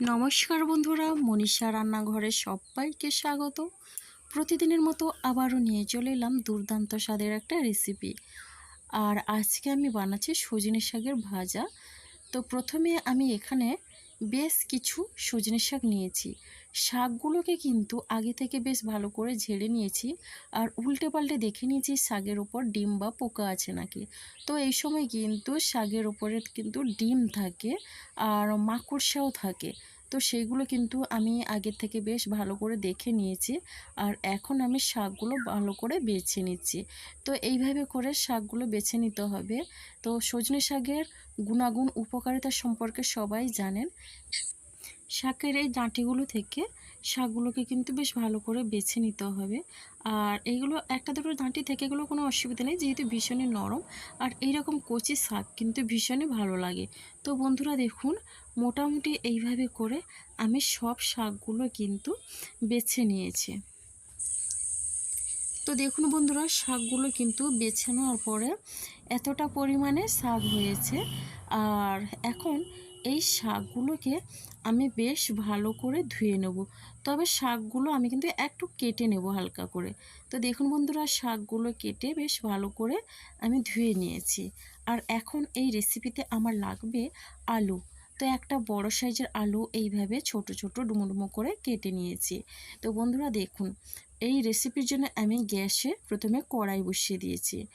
নমস্কার বন্ধুরা, মনীষা রান্নাঘরে সবাইকে স্বাগত। প্রতিদিনের মতো আবারও নিয়ে চলে এলাম দুর্দান্ত স্বাদের একটা রেসিপি আর আজকে আমি বানাচ্ছি সজনে শাকের ভাজা। তো প্রথমে আমি এখানে বেশ কিছু সজনে শাক নিয়েছি। শাকগুলোকে কিন্তু আগে থেকে বেশ ভালো করে ঝেড়ে নিয়েছি আর উল্টে পাল্টে দেখে নিয়েছি শাকের ওপর ডিম বা পোকা আছে নাকি। তো এই সময় কিন্তু শাকের ওপরে কিন্তু ডিম থাকে আর মাকড়সাও থাকে। তো সেইগুলো কিন্তু আমি আগের থেকে বেশ ভালো করে দেখে নিয়েছি আর এখন আমি শাকগুলো ভালো করে বেছে নিচ্ছি। তো এইভাবে করে শাকগুলো বেছে নিতে হবে। তো সজনে শাকের গুণাগুণ, উপকারিতা সম্পর্কে সবাই জানেন। শাকের এই ডাঁটিগুলো থেকে শাকগুলোকে কিন্তু বেশ ভালো করে বেছে নিতে হবে। আর এইগুলো, একটা দুটো ডাঁটি থেকে এগুলো কোনো অসুবিধা নেই, যেহেতু ভীষণই নরম। আর এইরকম কচি শাক কিন্তু ভীষণই ভালো লাগে। তো বন্ধুরা দেখুন, মোটামুটি এইভাবে করে আমি সব শাকগুলো কিন্তু বেছে নিয়েছি। তো দেখুন বন্ধুরা, শাকগুলো কিন্তু বেছে নেওয়ার পরে এতটা পরিমাণে শাক হয়েছে। আর এখন এই শাকগুলোকে আমি বেশ ভালো করে ধুয়ে নেব। তবে শাকগুলো আমি কিন্তু একটু কেটে নেব হালকা করে। তো দেখুন বন্ধুরা, শাকগুলো কেটে বেশ ভালো করে আমি ধুয়ে নিয়েছি। আর এখন এই রেসিপিতে আমার লাগবে আলু। তো একটা বড় সাইজের আলু এইভাবে ছোট ছোট, ডুমো করে কেটে নিয়েছি। তো বন্ধুরা দেখুন, এই রেসিপির জন্য আমি গ্যাসে প্রথমে কড়াই বসিয়ে দিয়েছি।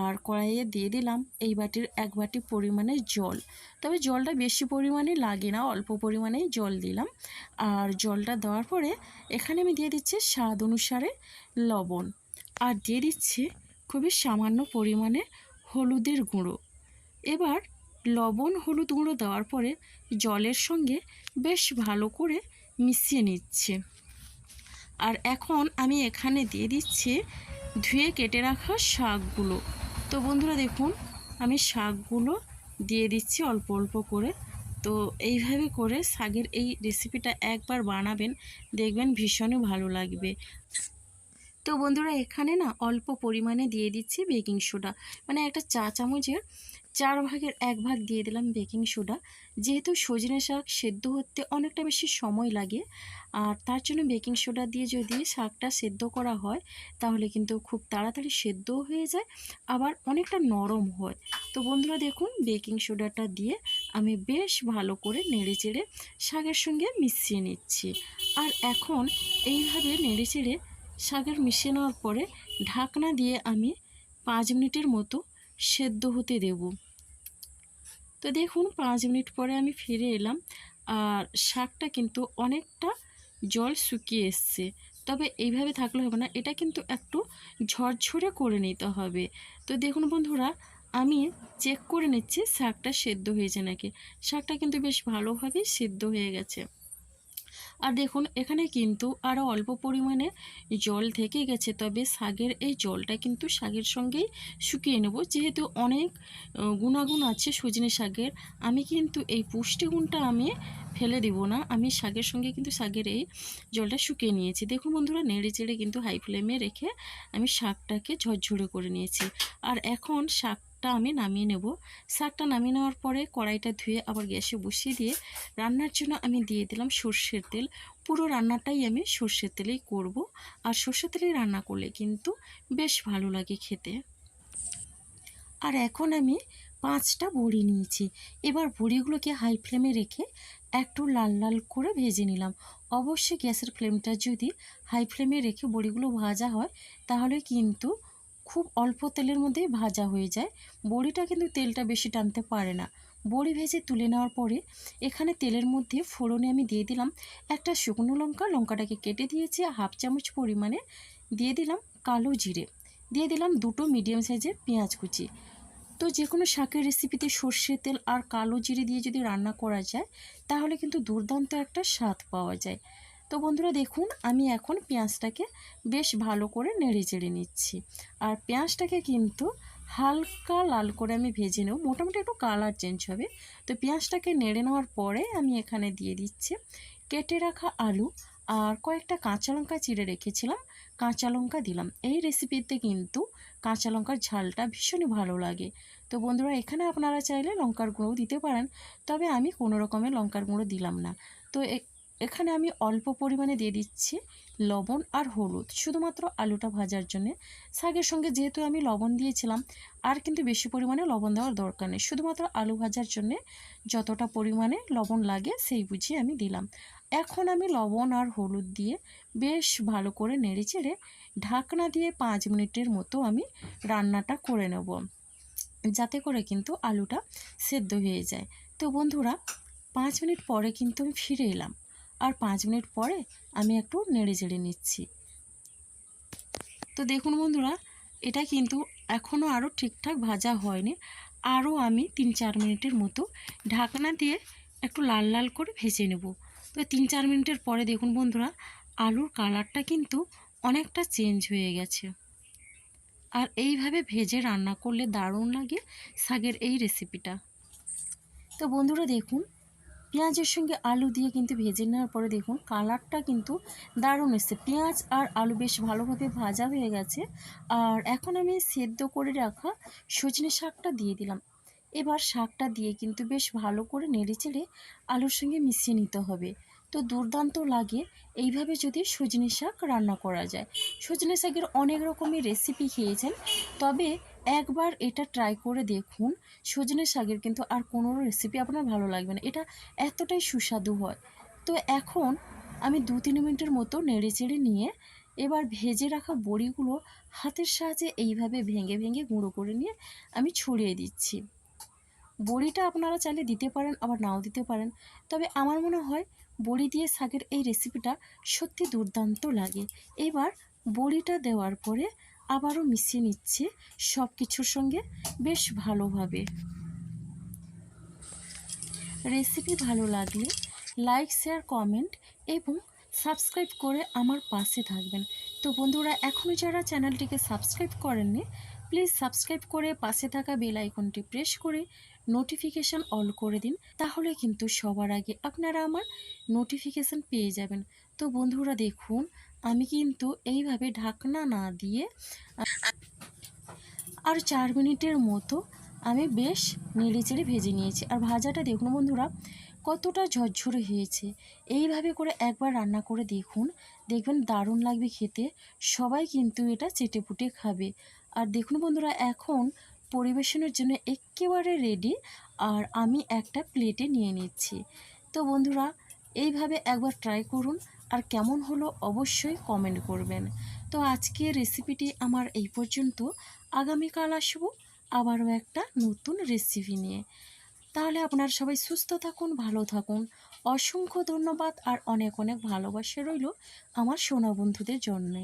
আর কড়াইয়ে দিয়ে দিলাম এই বাটির এক বাটি পরিমাণে জল। তবে জলটা বেশি পরিমাণে লাগে না, অল্প পরিমাণেই জল দিলাম। আর জলটা দেওয়ার পরে এখানে আমি দিয়ে দিচ্ছি স্বাদ অনুসারে লবণ। আর দিয়ে দিচ্ছি খুবই সামান্য পরিমাণে হলুদের গুঁড়ো। এবার লবণ, হলুদ গুঁড়ো দেওয়ার পরে জলের সঙ্গে বেশ ভালো করে মিশিয়ে নিচ্ছে। আর এখন আমি এখানে দিয়ে দিচ্ছি ধুয়ে কেটে রাখা শাকগুলো। তো বন্ধুরা দেখুন, আমি শাকগুলো দিয়ে দিচ্ছি অল্প অল্প করে। তো এইভাবে করে শাকের এই রেসিপিটা একবার বানাবেন, দেখবেন ভীষণই ভালো লাগবে। তো বন্ধুরা এখানে না অল্প পরিমাণে দিয়ে দিচ্ছি বেকিং সোডা। মানে একটা চা চামচের চার ভাগের এক ভাগ দিয়ে দিলাম বেকিং সোডা। যেহেতু সজনে শাক সেদ্ধ হতে অনেকটা বেশি সময় লাগে, আর তার জন্য বেকিং সোডা দিয়ে যদি শাকটা সেদ্ধ করা হয়, তাহলে কিন্তু খুব তাড়াতাড়ি সেদ্ধ হয়ে যায়, আবার অনেকটা নরম হয়। তো বন্ধুরা দেখুন, বেকিং সোডাটা দিয়ে আমি বেশ ভালো করে নেড়ে চেড়ে শাকের সঙ্গে মিশিয়ে নিচ্ছি। আর এখন এইভাবে নেড়ে চেড়ে শাকের মিশিয়ে নেওয়ার পরে ঢাকনা দিয়ে আমি পাঁচ মিনিটের মতো সেদ্ধ হতে দেব। তো দেখুন, পাঁচ মিনিট পরে আমি ফিরে এলাম আর শাকটা কিন্তু অনেকটা জল শুকিয়ে এসছে। তবে এইভাবে থাকলে হবে না, এটা কিন্তু একটু ঝরঝরে করে নিতে হবে। তো দেখুন বন্ধুরা, আমি চেক করে নিচ্ছি শাকটা সেদ্ধ হয়েছে নাকি। শাকটা কিন্তু বেশ ভালোভাবেই সেদ্ধ হয়ে গেছে। আর দেখুন, এখানে কিন্তু আরও অল্প পরিমাণে জল থেকে গেছে, তবে শাকের এই জলটা কিন্তু শাগের সঙ্গেই শুকিয়ে নেব। যেহেতু অনেক গুণাগুণ আছে সজনে শাকের আমি কিন্তু এই পুষ্টিগুণটা আমি ফেলে দেব না। আমি শাকের সঙ্গে কিন্তু শাগের এই জলটা শুকিয়ে নিয়েছি। দেখুন বন্ধুরা, নেড়ে চেড়ে কিন্তু হাই ফ্লেমে রেখে আমি শাকটাকে ঝরঝরে করে নিয়েছি। আর এখন শাক শাকটা আমি নামিয়ে নেব। শাকটা নামিয়ে নেওয়ার পরে কড়াইটা ধুয়ে আবার গ্যাসে বসিয়ে দিয়ে রান্নার জন্য আমি দিয়ে দিলাম সর্ষের তেল। পুরো রান্নাটাই আমি সর্ষের তেলেই করব। আর সর্ষের তেলে রান্না করলে কিন্তু বেশ ভালো লাগে খেতে। আর এখন আমি পাঁচটা বড়ি নিয়েছি। এবার বড়িগুলোকে হাই ফ্লেমে রেখে একটু লাল লাল করে ভেজে নিলাম। অবশ্যই গ্যাসের ফ্লেমটা যদি হাই ফ্লেমে রেখে বড়িগুলো ভাজা হয়, তাহলে কিন্তু খুব অল্প তেলের মধ্যেই ভাজা হয়ে যায়। বড়িটা কিন্তু তেলটা বেশি টানতে পারে না। বড়ি ভেজে তুলে নেওয়ার পরে এখানে তেলের মধ্যে ফোড়নে আমি দিয়ে দিলাম একটা শুকনো লঙ্কা। লঙ্কাটাকে কেটে দিয়েছি, হাফ চামচ পরিমাণে। দিয়ে দিলাম কালো জিরে। দিয়ে দিলাম দুটো মিডিয়াম সাইজের পেঁয়াজ কুচি। তো যে কোনো শাকের রেসিপিতে সর্ষের তেল আর কালো জিরে দিয়ে যদি রান্না করা যায়, তাহলে কিন্তু দুর্দান্ত একটা স্বাদ পাওয়া যায়। তো বন্ধুরা দেখুন, আমি এখন পেঁয়াজটাকে বেশ ভালো করে নেড়ে চেড়ে নিচ্ছি। আর পেঁয়াজটাকে কিন্তু হালকা লাল করে আমি ভেজে নেব। মোটামুটি একটু কালার চেঞ্জ হবে। তো পেঁয়াজটাকে নেড়ে নেওয়ার পরে আমি এখানে দিয়ে দিচ্ছি কেটে রাখা আলু আর কয়েকটা কাঁচা লঙ্কা চিড়ে রেখেছিলাম, কাঁচা লঙ্কা দিলাম। এই রেসিপিতে কিন্তু কাঁচা লঙ্কার ঝালটা ভীষণই ভালো লাগে। তো বন্ধুরা, এখানে আপনারা চাইলে লঙ্কার গুঁড়ো দিতে পারেন, তবে আমি কোনো রকমের লঙ্কার গুঁড়ো দিলাম না। তো এখানে আমি অল্প পরিমাণে দিয়ে দিচ্ছি লবণ আর হলুদ। শুধুমাত্র আলুটা ভাজার জন্য। শাকের সঙ্গে যেহেতু আমি লবণ দিয়েছিলাম, আর কিন্তু বেশি পরিমাণে লবণ দেওয়ার দরকার নেই। শুধুমাত্র আলু ভাজার জন্যে যতটা পরিমাণে লবণ লাগে সেই বুঝিয়ে আমি দিলাম। এখন আমি লবণ আর হলুদ দিয়ে বেশ ভালো করে নেড়ে চেড়ে ঢাকনা দিয়ে পাঁচ মিনিটের মতো আমি রান্নাটা করে নেব। যাতে করে কিন্তু আলুটা সেদ্ধ হয়ে যায়। তো বন্ধুরা, পাঁচ মিনিট পরে কিন্তু আমি ফিরে এলাম। আর পাঁচ মিনিট পরে আমি একটু নেড়ে চেড়ে নিচ্ছি। তো দেখুন বন্ধুরা, এটা কিন্তু এখনও আরও ঠিকঠাক ভাজা হয়নি। আরও আমি তিন চার মিনিটের মতো ঢাকনা দিয়ে একটু লাল লাল করে ভেজে নেব। তো তিন চার মিনিটের পরে দেখুন বন্ধুরা, আলুর কালারটা কিন্তু অনেকটা চেঞ্জ হয়ে গেছে। আর এইভাবে ভেজে রান্না করলে দারুণ লাগে শাকের এই রেসিপিটা তো বন্ধুরা দেখুন পেঁয়াজের সঙ্গে আলু দিয়ে কিন্তু ভেজে নেওয়ার পরে দেখুন কালারটা কিন্তু দারুণ এসছে। পেঁয়াজ আর আলু বেশ ভালোভাবে ভাজা হয়ে গেছে। আর এখন আমি সেদ্ধ করে রাখা সজনে শাকটা দিয়ে দিলাম। এবার শাকটা দিয়ে কিন্তু বেশ ভালো করে নেড়ে চেড়ে আলুর সঙ্গে মিশিয়ে নিতে হবে। তো দুর্দান্ত লাগে এইভাবে যদি সজনে শাক রান্না করা যায়। সজনে শাকের অনেক রকমের রেসিপি খেয়েছেন। তবে একবার এটা ট্রাই করে দেখুন। সজনে শাকের কিন্তু আর কোনো রেসিপি আপনার ভালো লাগবে না। এটা এতটাই সুস্বাদু হয়। তো এখন আমি দু তিন মিনিটের মতো নেড়ে চেড়ে নিয়ে এবার ভেজে রাখা বড়িগুলো হাতের সাহায্যে এইভাবে ভেঙে ভেঙে গুঁড়ো করে নিয়ে আমি ছড়িয়ে দিচ্ছি। বড়িটা আপনারা চাইলে দিতে পারেন, আবার নাও দিতে পারেন। তবে আমার মনে হয় বড়ি দিয়ে শাকের এই রেসিপিটা সত্যি দুর্দান্ত লাগে। এবার বড়িটা দেওয়ার পরে আবারও মিশিয়ে নিচ্ছে সব কিছুর সঙ্গে বেশ ভালোভাবে। রেসিপি ভালো লাগলে লাইক, শেয়ার, কমেন্ট এবং সাবস্ক্রাইব করে আমার পাশে থাকবেন। তো বন্ধুরা এখনও যারা চ্যানেলটিকে সাবস্ক্রাইব করেননি, প্লিজ সাবস্ক্রাইব করে পাশে থাকা বেল আইকনটি প্রেস করে নোটিফিকেশান অল করে দিন। তাহলে কিন্তু সবার আগে আপনারা আমার নোটিফিকেশান পেয়ে যাবেন। তো বন্ধুরা, দেখুন আমি কিন্তু এইভাবে ঢাকনা না দিয়ে আর চার মিনিটের মতো আমি বেশ নেড়ে চেড়ে ভেজে নিয়েছি। আর ভাজাটা দেখুন বন্ধুরা, কতটা ঝরঝরে হয়েছে। এইভাবে করে একবার রান্না করে দেখুন, দেখবেন দারুণ লাগবে খেতে। সবাই কিন্তু এটা চেটে পুটে খাবে। আর দেখুন বন্ধুরা, এখন পরিবেশনের জন্য একেবারে রেডি আর আমি একটা প্লেটে নিয়ে নিচ্ছি। তো বন্ধুরা, এইভাবে একবার ট্রাই করুন। আর কেমন হলো অবশ্যই কমেন্ট করবেন। তো আজকে রেসিপিটি আমার এই পর্যন্ত। আগামীকাল আসব আবারও একটা নতুন রেসিপি নিয়ে। তাহলে আপনারা সবাই সুস্থ থাকুন, ভালো থাকুন। অসংখ্য ধন্যবাদ আর অনেক অনেক ভালোবাসা রইল আমার সোনা বন্ধুদের জন্যে।